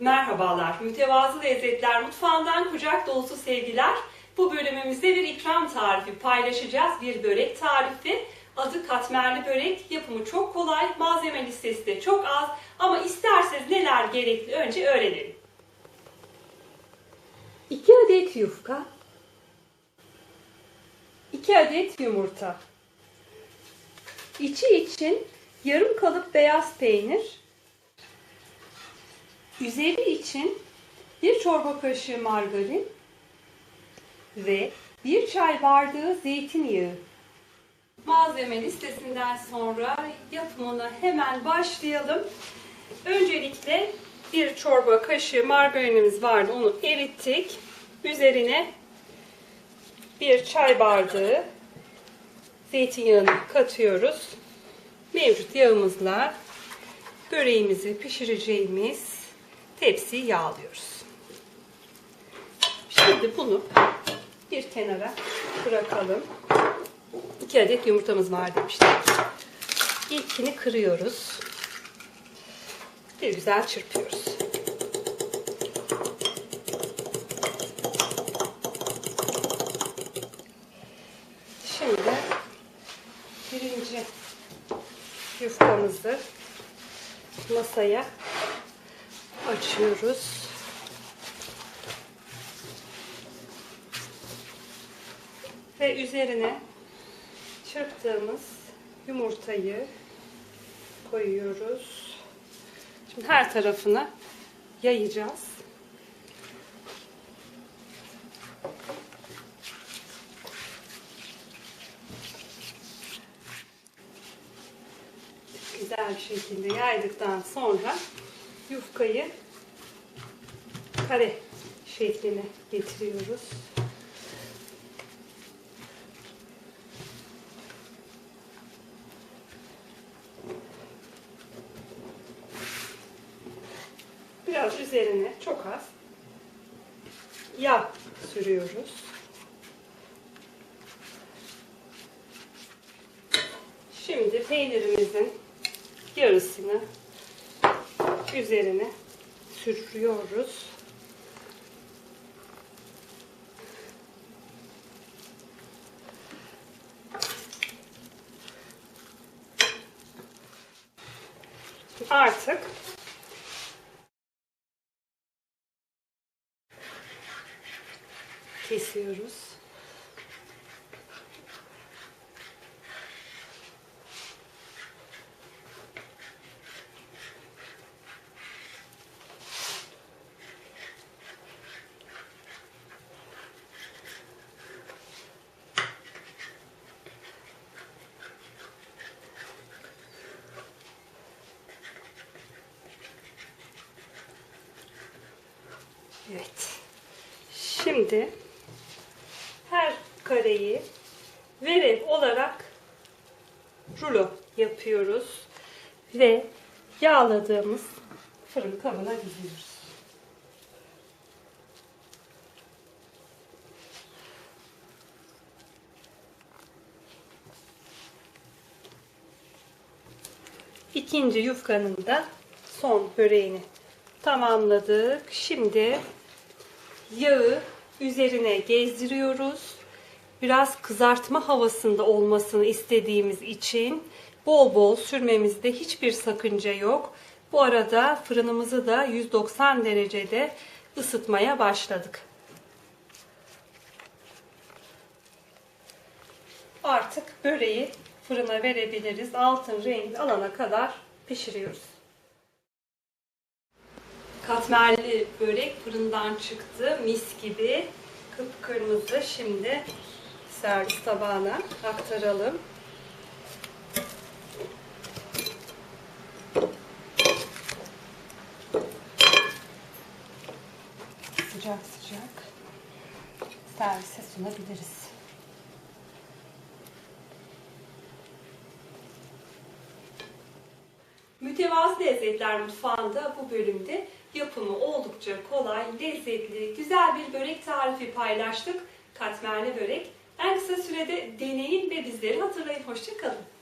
Merhabalar, Mütevazı Lezzetler Mutfağından kucak dolusu sevgiler. Bu bölümümüzde bir ikram tarifi paylaşacağız. Bir börek tarifi. Adı katmerli börek. Yapımı çok kolay. Malzeme listesi de çok az. Ama isterseniz neler gerekli önce öğrenelim. 2 adet yufka. 2 adet yumurta. İçi için yarım kalıp beyaz peynir. Üzeri için bir çorba kaşığı margarin ve bir çay bardağı zeytinyağı. Malzeme listesinden sonra yapımına hemen başlayalım. Öncelikle bir çorba kaşığı margarinimiz vardı. Onu erittik. Üzerine bir çay bardağı zeytinyağını katıyoruz. Mevcut yağımızla böreğimizi pişireceğimiz tepsiyi yağlıyoruz. Şimdi bunu bir kenara bırakalım. 2 adet yumurtamız var demiştik. İlkini kırıyoruz. Bir güzel çırpıyoruz. Şimdi birinci yufkamızı masaya açıyoruz. Ve üzerine çırptığımız yumurtayı koyuyoruz. Şimdi her tarafına yayacağız. Güzel bir şekilde yaydıktan sonra yufkayı kare şekline getiriyoruz. Biraz üzerine çok az yağ sürüyoruz. Şimdi peynirimizin yarısını üzerine sürüyoruz. Artık kesiyoruz. Evet. Şimdi her kareyi verev olarak rulo yapıyoruz ve yağladığımız fırın kabına diziyoruz. İkinci yufkanın da son böreğini tamamladık. Şimdi yağı üzerine gezdiriyoruz. Biraz kızartma havasında olmasını istediğimiz için bol bol sürmemizde hiçbir sakınca yok. Bu arada fırınımızı da 190 derecede ısıtmaya başladık. Artık böreği fırına verebiliriz. Altın rengi alana kadar pişiriyoruz. Katmerli börek fırından çıktı. Mis gibi. Kıpkırmızı. Şimdi servis tabağına aktaralım. Sıcak sıcak servise sunabiliriz. Mütevazı Lezzetler Mutfağı'nda bu bölümde yapımı oldukça kolay, lezzetli, güzel bir börek tarifi paylaştık. Katmerli börek. En kısa sürede deneyin ve bizleri hatırlayın. Hoşçakalın.